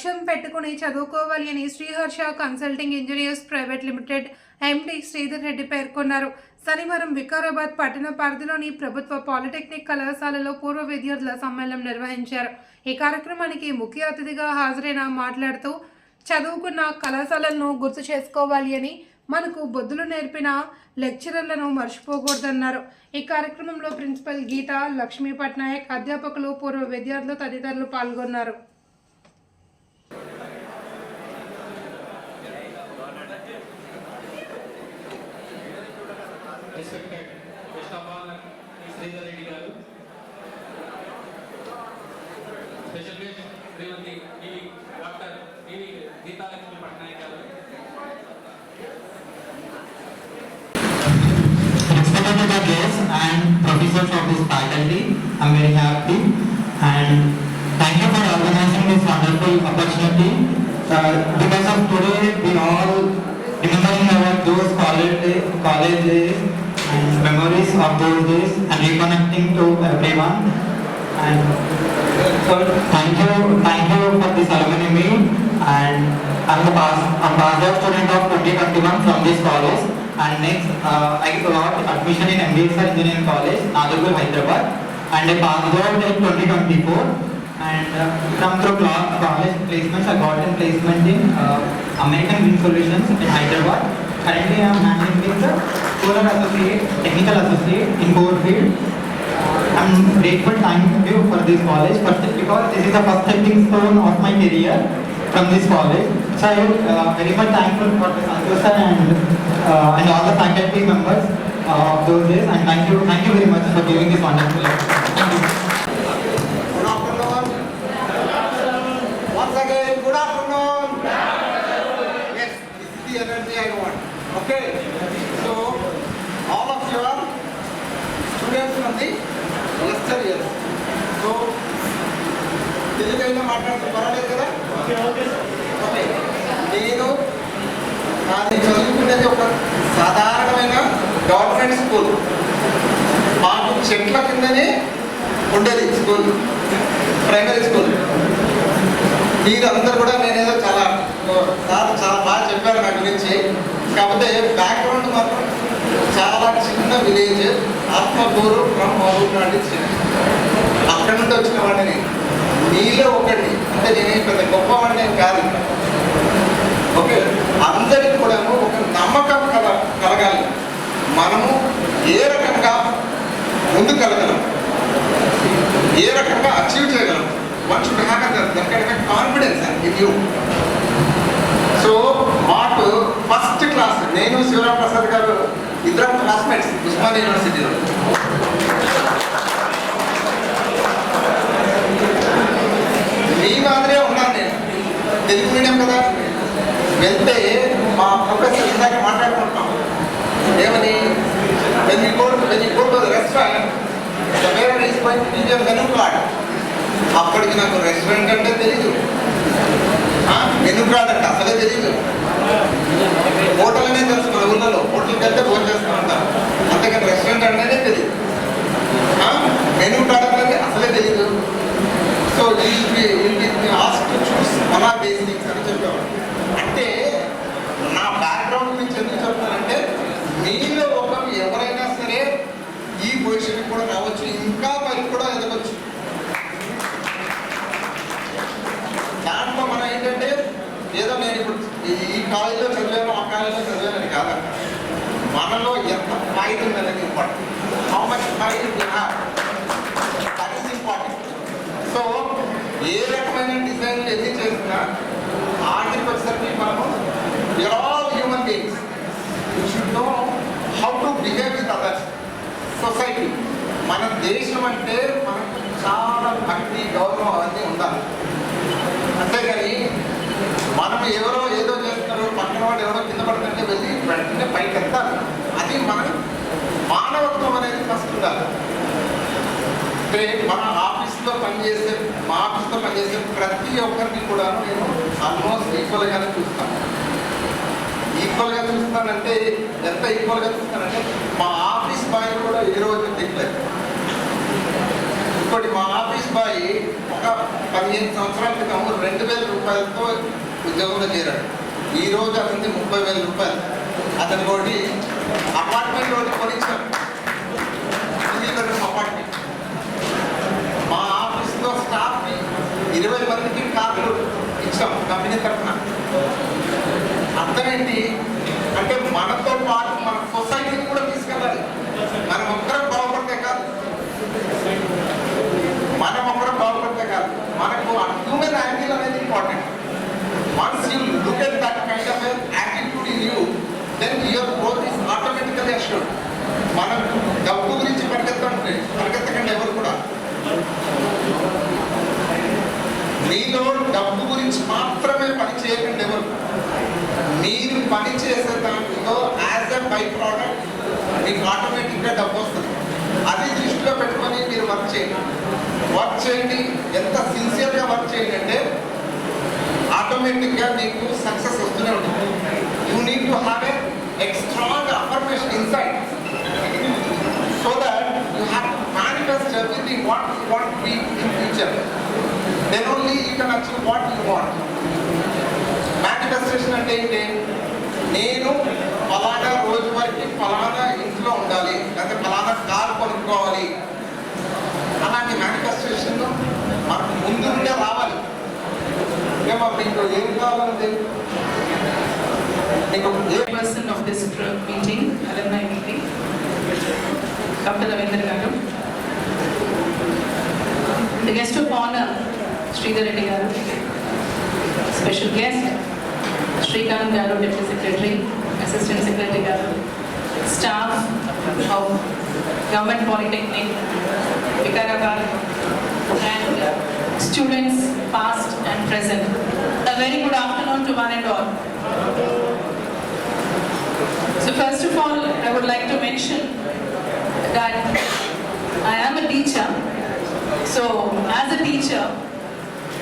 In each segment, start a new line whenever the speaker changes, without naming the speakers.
లక్ష్యం పెట్టుకుని చదువుకోవాలి అని Sriharsha consulting engineers private limited MD Sridhar Reddy పేర్కొన్నారు. శనివారం వికారాబాద్ పట్టణ పరిధిలోని ప్రభుత్వ పాలిటెక్నిక్ కళాశాలలో పూర్వ విద్యార్థుల సమ్మేళనం నిర్వహించారు. ఈ కార్యక్రమానికి ముఖ్య అతిథిగా హాజరైన మాట్లాడుతూ చదువుకున్న కళాశాలలను గుర్తు చేసుకోవాలి అని మనకు బొద్దులు నేర్పిన లెక్చరర్లను మర్చిపోకూడదన్నారు. ఈ కార్యక్రమంలో ప్రిన్సిపల్ గీత లక్ష్మీ పట్నాయక్ అధ్యాపకులు పూర్వ విద్యార్థులు తదితరులు పాల్గొన్నారు.
Professors of this faculty. I'm very happy and thank you for organizing this wonderful opportunity. Uh, because of today, we all remembering our those college college days and memories of those days and reconnecting to everyone. And so thank you, thank you for this alumni meet and I'm the past, I'm passed student of 2021 from this college and next uh, I got admission in MBA Engineering College, Nagarpur, Hyderabad and I passed out in 2024 and uh, from through college placements I got in placement in uh, American Green Solutions in Hyderabad. Currently I am handling with the Solar Associate, Technical Associate in core field I'm grateful thank you for this college because this is the first stepping stone of my career from this college. So I am uh, very much thankful for the Santosh sir and uh, and all the faculty members uh, of those days and thank you thank you very much for giving this wonderful. Thank you.
Good afternoon. Once again, good afternoon. Yes, this is the energy I want. Okay. So, all of you are students from the lecture years. So, Telugu అయినా మాట్లాడితే పర్వాలేదు కదా okay నేను నాది చదువుకునేది ఒక సాధారణమైన government school మాకు చెట్ల కిందనే ఉండేది స్కూల్ ప్రైమరీ స్కూల్ మీరందరూ కూడా నేనేదో చాలా సార్ చాలా బాగా చెప్పారు నా గురించి. కాకపోతే బ్యాక్గ్రౌండ్ మాత్రం చాలా చిన్న విలేజ్ ఆత్మకూరు ఫ్రమ్ మహబూబ్నాడి అక్కడ నుండి వచ్చిన వాడిని నీలో ఒకటి అంటే నేను పెద్ద గొప్ప వాడిని కాదు. ఓకే అందరికి కూడా ఒక నమ్మకం కల కలగాలి. మనము ఏ రకంగా ముందుకెళ్ళగలం ఏ రకంగా అచీవ్ చేయగలం? One should have that confidence in you so మాకు ఫస్ట్ క్లాస్ నేను శివరాం ప్రసాద్ గారు ఇద్దరం క్లాస్మేట్స్ ఉస్మాన్ యూనివర్సిటీలో మీ మాదిరే ఉన్నాను నేను. తెలుగు మీడియం కదా? వెళ్తే మా ప్రొఫెసర్ ఇందాక మాట్లాడుకుంటాం ఏమని when you go when you go to restaurant restaurant the waiter is అప్పటికి నాకు రెస్టారెంట్ అంటే తెలీదు. మెనూ కార్డ్ అంటే అసలే తెలీదు. హోటల్ అనే తెలుసు మన ఊళ్ళలో హోటల్కి వెళ్తే ఫోన్ చేస్తూ ఉంటాం. అంతేకాని రెస్టారెంట్ అనేది తెలియదు మెనూ కార్డ్ అనేది అసలే తెలీదు. సో ఈ టు ఆర్ బేసిక్స్ అని చెప్పేవాడు అంటే నా బ్యాక్గ్రౌండ్ నుంచి ఎందుకు చెప్తానంటే మీలో ఒకరు ఎవరైనా సరే ఈ పొజిషన్కి కూడా రావచ్చు ఇంకా పైకి కూడా ఎదగచ్చు దాంట్లో మనం ఏంటంటే ఏదో నేను ఇప్పుడు ఈ- ఈ కాలేజీలో చదివాను ఆ కాలేజీలో చదివాను అని కాదంట మనలో ఎంత ఫైట్ ఉందనేది important how much fight you have that is important so ఏ రకమైన డిజైన్ ఎన్ని చేసినా ఆఖరికి వచ్చేసరికి మనము we are all human beings you should know how to behave with others society మన దేశం అంటే మనకు చాలా భక్తి గౌరవం అవన్నీ ఉండాలి. అంతేగాని మనం ఎవరో ఏదో చేస్తున్నారు పక్కన వాడు ఎవరో కింద పడుతుంటే వెళ్ళి వెంటనే పైకి ఎత్తాలి అది మన మానవత్వం అనేది ఫస్ట్ ఉండాలి. అంటే మన ఆఫీస్లో పనిచేసే మా ఆఫీస్లో పనిచేసే ప్రతి ఒక్కరిని కూడా నేను ఆల్మోస్ట్ ఈక్వల్గానే చూస్తాను. ఈక్వల్గా చూస్తానంటే ఎంత ఈక్వల్గా చూస్తానంటే మా ఆఫీస్ బాయ్ కూడా ఏ రోజు దిగలేదు ఇంకోటి మా ఆఫీస్ బాయ్ ఒక పదిహేను సంవత్సరాల క్రితం రెండు వేల రూపాయలతో ఉద్యోగంలో చేరాడు. ఈ రోజు అతనికి ముప్పై వేల రూపాయలు. అతని ఒకటి అపార్ట్మెంట్ ఒకటి కొనిచ్చాడు. Single bedroom apartment. మా ఆఫీస్లో స్టాఫ్కి ఇరవై మందికి కార్లు ఇచ్చాం కంపెనీ తరఫున. అర్థమేంటి అంటే మనతో పాటు మన సొసైటీ కూడా తీసుకెళ్ళాలి మనం ఒక్కరం బాగుపడితే కాదు మనం ఒక్కరం బాగుపడితే కాదు మనకు హ్యూమన్ యాంగిల్ అనేది important once you look at that kind of attitude in you then your growth is automatically assured మనం డబ్బు గురించి పరిగెత్తండి పరిగెత్తకండి ఎవరు కూడా. మీలో డబ్బు గురించి మాత్రమే పని చేయకండి ఎవరు. మీరు పని చేసే దాంట్లో యాజ్ ఎ బై ప్రోడక్ట్ మీకు ఆటోమేటిక్గా డబ్బు వస్తుంది. అది దృష్టిలో పెట్టుకొని మీరు వర్క్ చేయండి. వర్క్ చేయండి. ఎంత సిన్సియర్గా వర్క్ చేయండి అంటే ఆటోమేటిక్గా మీకు సక్సెస్ వస్తూనే ఉంటుంది. You need to have a extra strong affirmation so so that you to manifest everything what what want to be in future. Then only you can achieve what you want. Manifestation అంటే ఏంటి? నేను ఫలానా రోజు వరకు ఫలానా ఇంట్లో ఉండాలి లేకపోతే ఫలానా కారు కొనుక్కోవాలి. అలాంటి మేనిఫెస్టేషన్ మనకు ముందు నుండే రావాలి. ఏమో మీకు ఏం కావాలంటే మీకు ఏ
person of this meeting meeting, meeting Dr. Ravindra Garu. The guest of honor, Sridhar Reddy Garu. Special guest, Srikanth Garu, Deputy Secretary, Assistant Secretary Garu. Staff of Government Polytechnic, Vikarabad, and students past and present. A very good afternoon to one and all. So first of all, I would like to mention that I am a teacher. So as a teacher,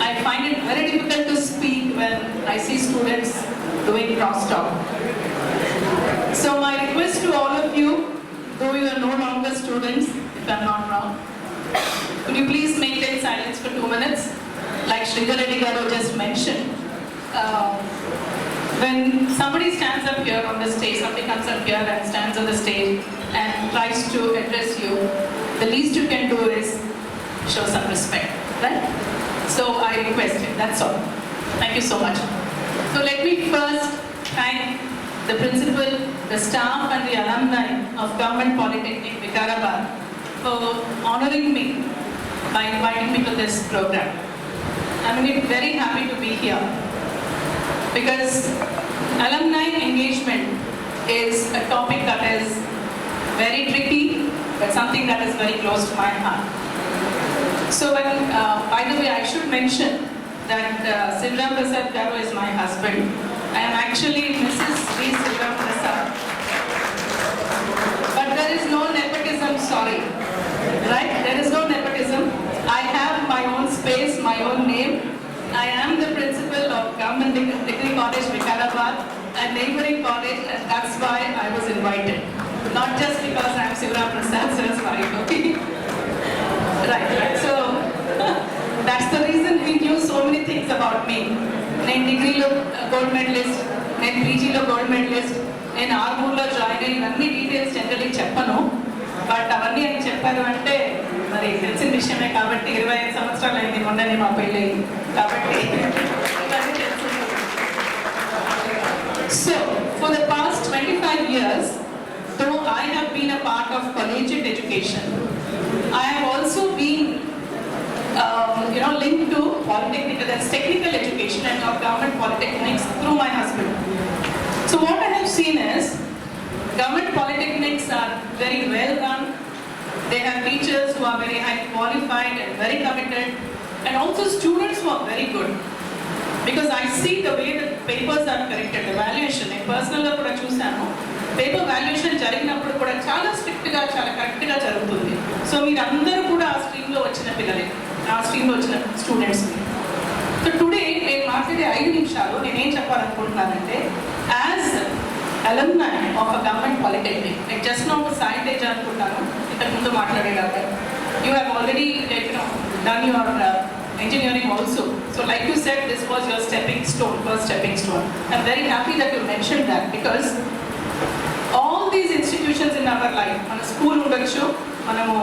I find it very difficult to speak when I see students doing crosstalk. So my request to all of you, though you are no longer students, if I'm not wrong, could you please maintain silence for two minutes? Like Sridhar Garu just mentioned, uh, when somebody stands up here on the stage, somebody comes up here and stands on the stage and tries to address you, the least you can do is show some respect, right? So I request it, that's all. Thank you so much. So let me first thank the principal, the staff and the alumni of Government Polytechnic Vikarabad for honoring me by inviting me to this program. I'm very happy to be here because alumni engagement is a topic that is very tricky, but something that is very close to my heart. So when, uh, by the way, I should mention that uh, Prasad Garu is my husband. I am actually Mrs. V. Prasad. But there is no nepotism, sorry. Right? There is no nepotism. I have my own space, my own name. I am the principal of Government Degree College, Vikarabad, a neighboring college, and that's why I was invited. Not just because I am Sivram Prasad sir's wife, okay? Right, right. So that's the reason he knew so many things about me. నేను డిగ్రీలో gold medallist నేను పీజీలో gold medallist నేను ఆర్మూర్లో join అయ్యి ఇవన్నీ details generally చెప్పను but అవన్నీ అని చెప్పారు అంటే మరి తెలిసిన విషయమే కాబట్టి ఇరవై ఐదు సంవత్సరాలు అయింది మొన్ననే మా పెళ్ళి కాబట్టి so for So, for the past 25 years, though I have been a part of collegiate education. I have also been um, you know, linked to polytechnic, that's technical education and of government polytechnics through my husband. So what I have seen is, government polytechnics are very well run. They have teachers who are very highly qualified and very committed, and also students who are very good. Because I see the way the papers are corrected, evaluation, I personally, I paper valuation జరిగినప్పుడు కూడా చాలా స్ట్రిక్ట్గా చాలా కరెక్ట్గా జరుగుతుంది so మీరందరూ కూడా ఆ స్ట్రీమ్లో వచ్చిన పిల్లలే ఆ స్ట్రీమ్లో వచ్చిన స్టూడెంట్స్ సో టుడే నేను మాట్లాడే ఐదు నిమిషాలు నేనేం చెప్పాలనుకుంటున్నానంటే as alumni of a government polytechnic నేను జస్ట్ నా ఒక సైంటేజ్ అనుకుంటాను ఇంతకు ముందు మాట్లాడేలాగా you have already like done your engineering also. So like you said, this was your stepping stone, first stepping stone. I'm very happy that you mentioned that because all these institutions in our life, మన school ఉండొచ్చు మనము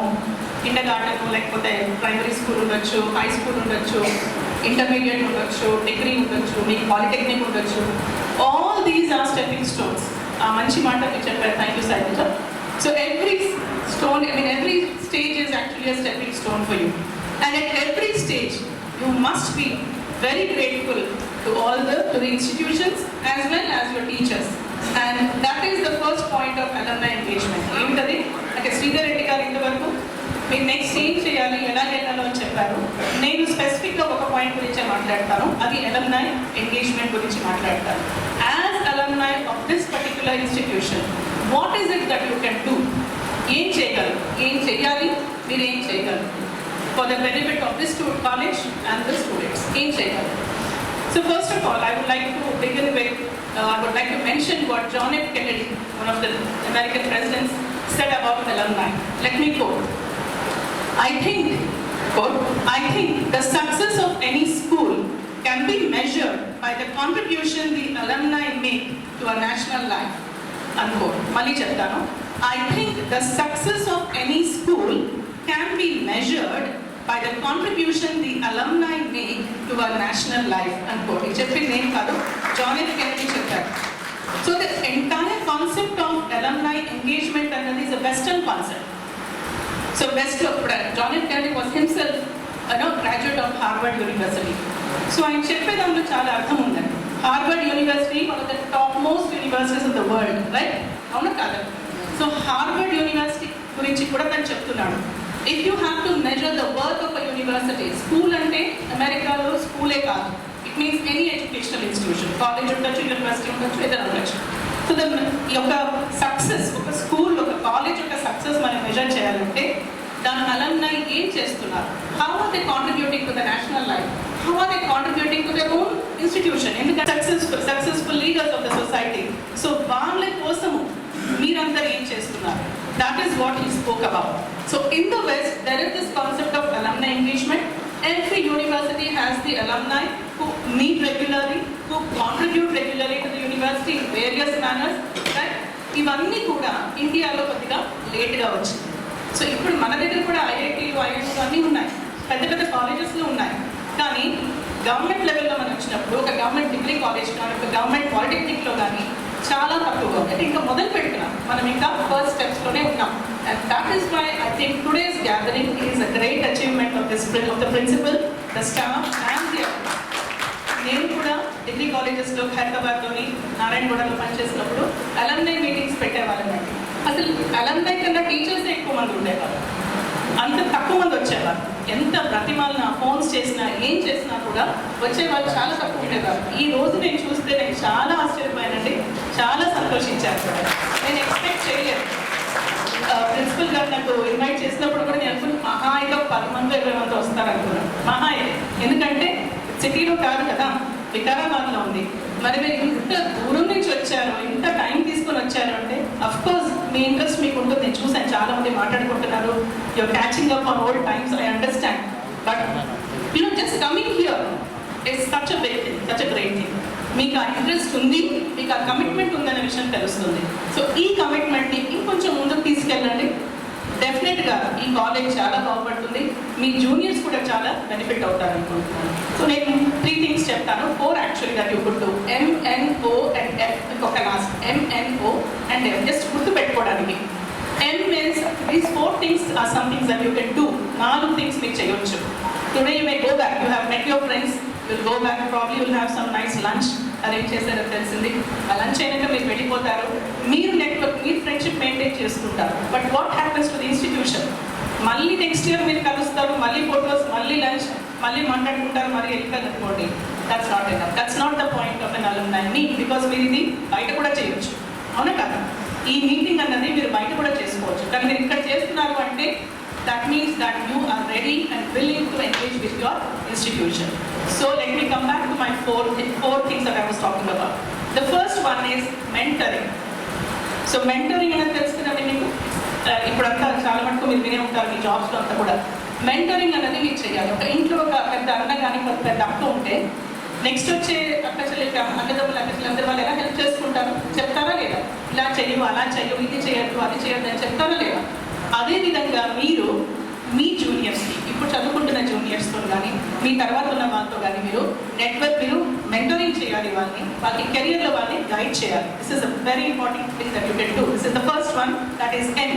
kindergarten లేకపోతే primary school ఉండొచ్చు high school ఉండొచ్చు intermediate ఉండొచ్చు degree ఉండొచ్చు మీకు polytechnic ఉండొచ్చు. All these are stepping stones ఆ మంచి మాట మీరు చెప్పారు. థ్యాంక్ యూ సైనిక so every stone I mean every stage is actually a stepping stone for you and at every stage you must be very grateful to all the to the institutions as well as your teachers. And that is the first point of alumni engagement ఏంటది అంటే శ్రీధర్ రెడ్డి గారు ఇంతవరకు మీరు next ఏం చేయాలి? ఎలా వెళ్ళాలో అని చెప్పారు. నేను స్పెసిఫిక్గా ఒక పాయింట్ గురించి మాట్లాడతాను. అది alumni ఎంగేజ్మెంట్ గురించి మాట్లాడతాను. As alumni of this particular institution what is it that you can do ఏం చేయగలరు? ఏం చేయాలి? మీరు ఏం చేయగలరు? For the benefit of the stu college and the students ఏం చేయగలరు? So first of all, I would like to begin with, uh, I would like to mention what John F. Kennedy, one of the American presidents, said about alumni. Let me quote. I think, quote, I think the success of any school can be measured by the contribution the alumni make to our national life, unquote. Mali Chattano. I think the success of any school can be measured by the contribution the alumni make to our national life. Unquote. ఇది చెప్పింది నేను కాదు John F Kennedy చెప్పారు. So the entire concept of alumni engagement అన్నది is a western concept so best John F Kennedy was himself an graduate of Harvard University so ఆయన చెప్పే దాంట్లో చాలా అర్థం ఉందండి Harvard University one of the top most universities in the world right అవునా కాదు? So Harvard University గురించి కూడా తను చెప్తున్నాడు. If you have to measure the work of a university school అంటే అమెరికాలో స్కూలే కాదు. It means any educational institution college ఉండొచ్చు యూనివర్సిటీ ఉండొచ్చు ఏదైనా ఉండొచ్చు. సో ద యొక్క సక్సెస్ ఒక స్కూల్ ఒక కాలేజ్ యొక్క సక్సెస్ మనం మెజర్ చేయాలంటే దాని అలమ్నై ఏం చేస్తున్నారు? How are they contributing to the national life how are they contributing to the own institution ఎందుకంటే successful successful leaders of the society so వాళ్ళ కోసము మీరందరూ ఏం చేస్తున్నారు? That is what he spoke about. So in the west there is this concept of alumni engagement. Every university has the alumni who meet regularly, who contribute regularly to the university in various manners, right? ఇవన్నీ కూడా ఇండియాలో కొద్దిగా లేట్గా వచ్చింది so ఇప్పుడు మన దగ్గర కూడా ఐఐటీలు ఐఐటీలు అన్నీ ఉన్నాయి పెద్ద పెద్ద కాలేజెస్లో ఉన్నాయి కానీ గవర్నమెంట్ లెవెల్లో మనం వచ్చినప్పుడు ఒక గవర్నమెంట్ డిగ్రీ కాలేజ్ కానీ ఒక గవర్నమెంట్ పాలిటెక్నిక్లో కానీ చాలా తక్కువగా అంటే ఇంకా మొదలు పెడుతున్నాం. మనం ఇంకా ఫస్ట్ స్టెప్స్లోనే ఉన్నాం. And that is why I think today's gathering is a great achievement of this of the principal the staff and the నేను కూడా డిగ్రీ కాలేజెస్లో హైదరాబాద్లోని నారాయణగూడలో పనిచేసినప్పుడు అలమ్నై మీటింగ్స్ పెట్టేవాళ్ళమండి అసలు అలమ్నై కన్నా టీచర్స్ ఎక్కువ మంది ఉండేవారు అంత తక్కువ మంది వచ్చేవారు. ఎంత ప్రతిమాలన ఫోన్స్ చేసినా ఏం చేసినా కూడా వచ్చేవాళ్ళు చాలా తక్కువ ఉండేవారు. ఈ రోజు నేను చూస్తే నేను చాలా ఆశ్చర్యపోయానండి చాలా సంతోషించాను నేను ఎక్స్పెక్ట్ చేయలేదు. ప్రిన్సిపల్ గారు నాకు ఇన్వైట్ చేసినప్పుడు కూడా నేను అనుకున్నాను మహా అయితే పది మంది ఇరవై మంది వస్తారు అనుకున్నాను మహా ఎందుకంటే సిటీలో కాదు కదా వికారాబాద్లో ఉంది. మరి మీరు ఇంత దూరం నుంచి వచ్చారు ఇంత టైం తీసుకొని వచ్చారు అంటే అఫ్ కోర్స్ మీ ఇంట్రెస్ట్ మీకు ఉంటుంది. నేను చూసాను చాలా మంది మాట్లాడుకుంటున్నారు. Your catching up on old times I understand but you know just coming here is such a big thing such a great thing మీకు ఆ ఇంట్రెస్ట్ ఉంది మీకు ఆ కమిట్మెంట్ ఉందనే విషయం తెలుస్తుంది. సో ఈ కమిట్మెంట్ని ఇంకొంచెం ముందుకు తీసుకెళ్ళండి. డెఫినెట్గా ఈ కాలేజ్ చాలా బాగుపడుతుంది. మీ జూనియర్స్ కూడా చాలా బెనిఫిట్ అవుతారు అనుకుంటున్నాను సో నేను త్రీ థింగ్స్ చెప్తాను. ఫోర్ యాక్చువల్గా ఇప్పుడు you good M N O and F ఒక last M N O and F just గుర్తు పెట్టుకోవడానికి N means these four things are some things that you can do నాలుగు థింగ్స్ మీరు చేయొచ్చు. Today you may go back you have met your friends will go back probably will have some nice lunch arrange చేశారో తెలిసింది. ఆ lunch అయినాక మీరు వెళ్ళిపోతారు. మీరు నెట్వర్క్ మీరు ఫ్రెండ్షిప్ మెయింటైన్ చేసుకుంటారు. But what happens to the institution మళ్ళీ నెక్స్ట్ ఇయర్ మీరు కలుస్తారు. మళ్ళీ ఫొటోస్ మళ్ళీ లంచ్ మళ్ళీ మాట్లాడుకుంటారు. మరి వెళ్ళిపోయి అనుకోండి that's not N that's not the point of N alumni me because మీరు ఇది బయట కూడా చేయొచ్చు. అవునా కదా? ఈ మీటింగ్ అన్నది మీరు బయట కూడా చేసుకోవచ్చు. కానీ మీరు ఇక్కడ చేస్తున్నారు అంటే that means that you are ready and willing to engage with your institution so let me come back to my four four things that I was talking about. The first one is mentoring so mentoring అనేది తెలుస్తుందండి మీకు? ఇప్పుడంతా చాలా మటుకు మీరు వినే ఉంటారు మీ జాబ్స్లో అంతా కూడా. మెంటరింగ్ అనేది మీరు చేయాలి ఒక ఇంట్లో ఒక పెద్ద అన్న కానీ ఒక పెద్ద అక్క ఉంటే నెక్స్ట్ వచ్చే అక్క చెల్లి అన్నదమ్ములు అక్క చెల్లి వాళ్ళు ఎలా హెల్ప్ చేసుకుంటారు చెప్తారా లేదా? ఇలా చేయవు అలా చేయవు ఇది చేయొద్దు అది చేయొద్దు అని చెప్తారా లేదా? అదేవిధంగా మీరు మీ జూనియర్స్కి ఇప్పుడు చదువుకుంటున్న జూనియర్స్తో కానీ మీ తర్వాత ఉన్న వాళ్ళతో కానీ మీరు నెట్వర్క్ మీరు మెంటరింగ్ చేయాలి వాళ్ళని వాళ్ళకి కెరియర్లో వాళ్ళని గైడ్ చేయాలి. This is a very important thing that you can do this is the first one that is N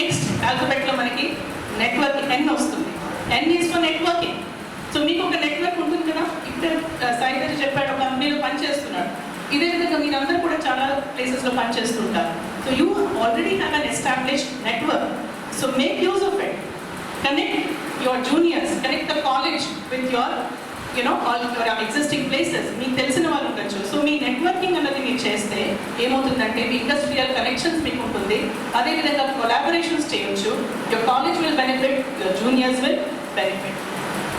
next ఆల్ఫబెట్లో మనకి నెట్వర్క్ ఎన్ వస్తుంది. N is for networking so మీకు ఒక నెట్వర్క్ ఉంటుంది కదా? ఇక్కడ సాయి గారు చెప్పాడు ఒక పని పనిచేస్తున్నాడు ఇదే విధంగా మీరందరూ కూడా చాలా ప్లేసెస్లో పనిచేస్తుంటారు. So you already have an established network so make use of it connect your juniors, connect the college with your you know, all your existing places. మీకు తెలిసిన వాళ్ళు ఉండొచ్చు. సో మీ నెట్వర్కింగ్ అన్నది మీరు చేస్తే ఏమవుతుందంటే మీ ఇండస్ట్రియల్ కనెక్షన్స్ మీకు ఉంటుంది. అదేవిధంగా కొలాబరేషన్స్ చేయొచ్చు. Your college will benefit your juniors will benefit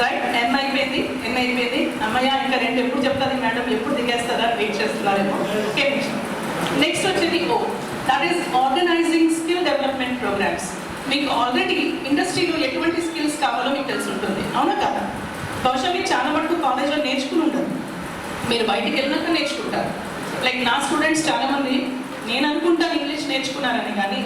right N అయిపోయింది ఎన్ అయిపోయింది. అమ్మయ్య ఇంకా రెండు ఎప్పుడు చెప్తారు? మేడం ఎప్పుడు దిగేస్తారా? వెయిట్ చేస్తున్నారేమో. ఓకే నెక్స్ట్ వచ్చేది O that is organising skill development programmes మీకు ఆల్రెడీ ఇండస్ట్రీలో ఎటువంటి స్కిల్స్ కావాలో మీకు తెలిసి ఉంటుంది. అవునా కదా? బహుశా మీరు చాలా వరకు కాలేజ్లో నేర్చుకుని ఉంటారు. మీరు బయటికి వెళ్ళినాక నేర్చుకుంటారు. లైక్ నా స్టూడెంట్స్ చాలామంది నేను అనుకుంటాను ఇంగ్లీష్ నేర్చుకున్నారని కానీ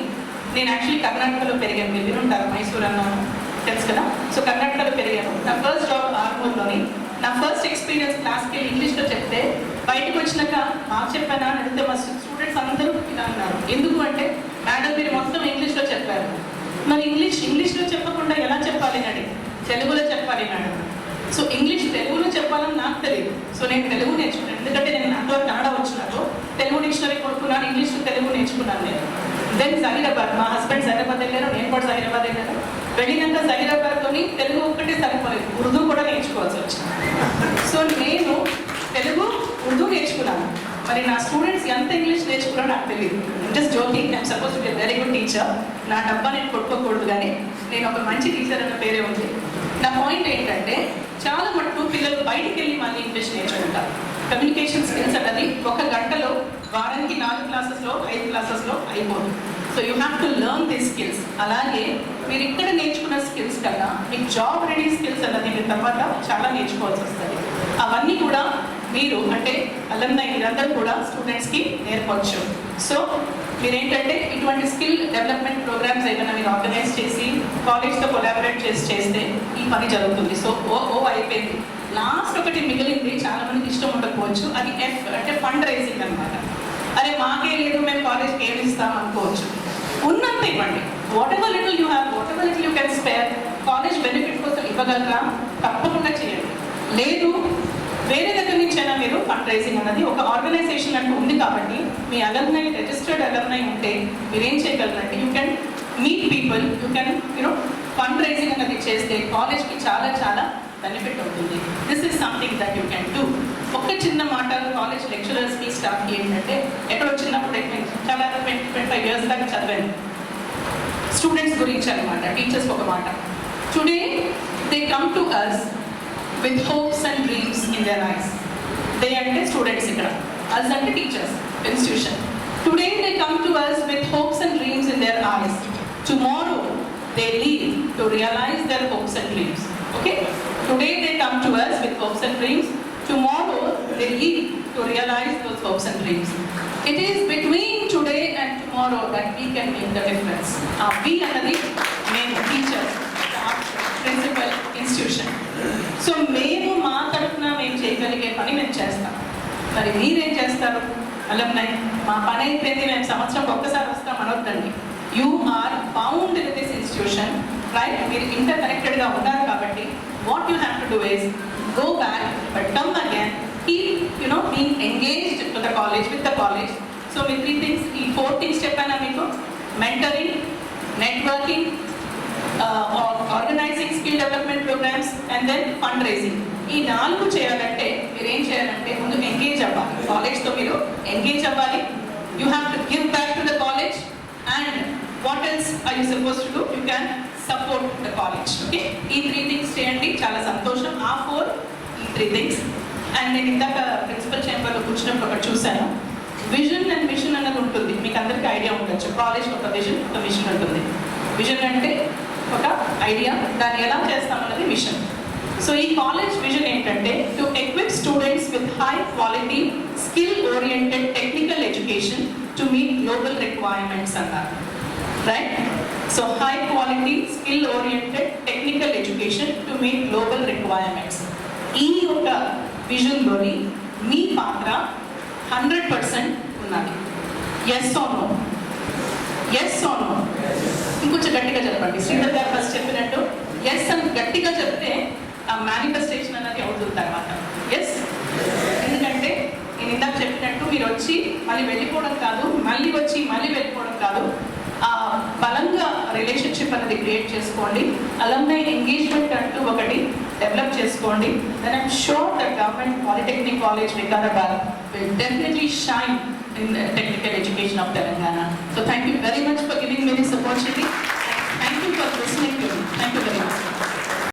నేను యాక్చువల్లీ కర్ణాటకలో పెరిగాను. మీరు వినుంటారు? మైసూర్ అన్నాను తెలుసు కదా? సో కర్ణాటకలో పెరిగాను. నా ఫస్ట్ జాబ్ ఆర్మూర్లోని. నా ఫస్ట్ ఎక్స్పీరియన్స్ క్లాస్కి వెళ్ళి ఇంగ్లీష్లో చెప్తే బయటకు వచ్చినాక మా చెప్పానా? అని అడిగితే మా స్టూడెంట్స్ అందరూ ఇలా అన్నారు. ఎందుకు అంటే మేడం మీరు మొత్తం ఇంగ్లీష్లో చెప్పారు. మరి ఇంగ్లీష్ ఇంగ్లీష్లో చెప్పకుండా ఎలా చెప్పాలి అని తెలుగులో చెప్పాలి మేడం. సో ఇంగ్లీష్ తెలుగులో చెప్పాలని నాకు తెలియదు. సో నేను తెలుగు నేర్చుకున్నాను. ఎందుకంటే నేను నాతో కన్నడ వచ్చినాతో తెలుగు డిక్షనరీ కొనుక్కున్నాను ఇంగ్లీష్ తెలుగు నేర్చుకున్నాను నేను. దెన్ జహీరాబాద్ మా హస్బెండ్ జహీరాబాద్ వెళ్ళారు నేను కూడా జహీరాబాద్ వెళ్ళాను. వెళ్ళినాక జహీరాబాద్తోని తెలుగు ఒక్కటే సరిపోలేదు. ఉర్దూ కూడా నేర్చుకోవాల్సి వచ్చింది. సో నేను తెలుగు ఉర్దూ నేర్చుకున్నాను. మరి నా స్టూడెంట్స్ ఎంత ఇంగ్లీష్ నేర్చుకున్నారో నాకు తెలియదు just joking I'm suppose to be very good teacher నా డబ్బా నేను కొట్టుకోకూడదు కానీ నేను ఒక మంచి టీచర్ అన్న పేరే ఉంది. నా పాయింట్ ఏంటంటే చాలా మటుకు పిల్లలు బయటికి వెళ్ళి మళ్ళీ ఇంగ్లీష్ నేర్చుకుంటారు. కమ్యూనికేషన్ స్కిల్స్ అన్నది ఒక గంటలో వారానికి నాలుగు క్లాసెస్లో ఐదు క్లాసెస్లో అయిపోదు so you have to learn the skills అలాగే మీరు ఇక్కడ నేర్చుకున్న స్కిల్స్ కన్నా మీకు జాబ్ రెడీ స్కిల్స్ అన్నది మీరు తర్వాత చాలా నేర్చుకోవాల్సి వస్తుంది. అవన్నీ కూడా మీరు అంటే అలందై మీరందరూ కూడా స్టూడెంట్స్కి నేర్పవచ్చు సో మీరేంటంటే ఇటువంటి స్కిల్ డెవలప్మెంట్ ప్రోగ్రామ్స్ ఏమైనా మీరు ఆర్గనైజ్ చేసి కాలేజ్తో కొలాబరేట్ చేసి చేస్తే ఈ పని జరుగుతుంది. సో ఓ ఓ అయిపోయింది. లాస్ట్ ఒకటి మిగిలింది చాలామందికి ఇష్టం ఉండకపోవచ్చు. అది ఎఫ్ అంటే ఫండ్ రైజింగ్ అనమాట అరే మాకే లేదు మేము కాలేజ్కి ఏమి ఇస్తాం అనుకోవచ్చు. ఉన్నంత ఇవ్వండి. Whatever little you have whatever little you can spare college benefit కోసం ఇవ్వగలరా? తప్పకుండా చేయండి. లేదు వేరే దగ్గర నుంచి అయినా మీరు ఫండ్ రైజింగ్ అన్నది ఒక ఆర్గనైజేషన్ అంటూ ఉంది కాబట్టి మీ అలర్నై రిజిస్టర్డ్ అలర్నై ఉంటే మీరు ఏం చేయగలరంటే you can meet people you can you know fundraising అన్నది చేస్తే కాలేజ్కి చాలా చాలా బెనిఫిట్ ఉంటుంది. This is something that you can do ఒక్క చిన్న మాట కాలేజ్ లెక్చరర్స్కి స్టాఫ్కి ఏంటంటే ఎక్కడో చిన్నప్పుడు నేను చాలా ట్వంటీ ట్వంటీ ఫైవ్ ఇయర్స్ దాకా చదివాను. స్టూడెంట్స్ గురించి అనమాట టీచర్స్ ఒక మాట. Today they come to us with hopes and dreams in their eyes they అంటే స్టూడెంట్స్ ఇక్కడ. అస్ అంటే teachers institution today they come to us with hopes and dreams in their eyes tomorrow they leave to realise their hopes and dreams okay today they come to us with hopes and dreams tomorrow they leave to realise those hopes and dreams it is between today and tomorrow that we can make the difference ah we అన్నది మేము teachers principal institution so మేము మా తరఫున మేము చేయగలిగే పని మేము చేస్తాం. మరి మీరేం చేస్తారు? అలంనై మా పని అయిపోయింది మేము సంవత్సరం ఒక్కసారి వస్తాం అనొద్దండి. You are bound with this institution right మీరు ఇంటర్ కనెక్టెడ్గా ఉన్నారు కాబట్టి what you have to do is go back but come again keep you know being engaged to the college with the college so me three things ఈ four things చెప్పానా మీకు mentoring networking organising skill development programmes and then fundraising ఈ నాలుగు చేయాలంటే మీరు ఏం చేయాలంటే ముందు ఎంగేజ్ అవ్వాలి. కాలేజ్తో మీరు ఎంగేజ్ అవ్వాలి. You have to give back to the college and what else I you suppose to do you can support the college okay ఈ త్రీ థింగ్స్ చేయండి చాలా సంతోషం. ఆ ఫోర్ ఈ త్రీ థింగ్స్ అండ్ నేను ఇందాక ప్రిన్సిపల్ చేంబర్లో కూర్చున్నప్పుడు ఒకటి చూశాను. విజన్ అండ్ మిషన్ అన్నది ఉంటుంది. మీకు అందరికీ ఐడియా ఉండొచ్చు. కాలేజ్ ఒక విజన్ ఒక మిషన్ ఉంటుంది. విజన్ అంటే ఒక ఐడియా దాన్ని ఎలా చేస్తామన్నది మిషన్ సో ఈ కాలేజ్ విజన్ ఏంటంటే to equip students with high quality skill oriented technical education to meet global requirements అన్నారు. Right so high quality skill oriented technical education to meet global requirements ఈ యొక్క విజన్లోని మీ పాత్ర హండ్రెడ్ పర్సెంట్ ఉన్నది. Yes sir yes sir ఇంకొంచెం గట్టిగా చెప్పండి. శ్రీధర్ గారు ఫస్ట్ చెప్పినట్టు ఎస్ అని గట్టిగా చెప్తే ఆ మేనిఫెస్టేషన్ అనేది అవుతుంది తర్వాత. ఎస్ ఎందుకంటే నేను ఇందాక చెప్పినట్టు మీరు వచ్చి మళ్ళీ వెళ్ళిపోవడం కాదు మళ్ళీ వచ్చి మళ్ళీ వెళ్ళిపోవడం కాదు. బలంగా రిలేషన్షిప్ అనేది క్రియేట్ చేసుకోండి. అలంగా ఎంగేజ్మెంట్ అంటూ ఒకటి డెవలప్ చేసుకోండి. Then I'm sure the government polytechnic college Vikarabad will definitely shine in technical education of Telangana so thank you very much for giving me this opportunity thank you for listening thank very much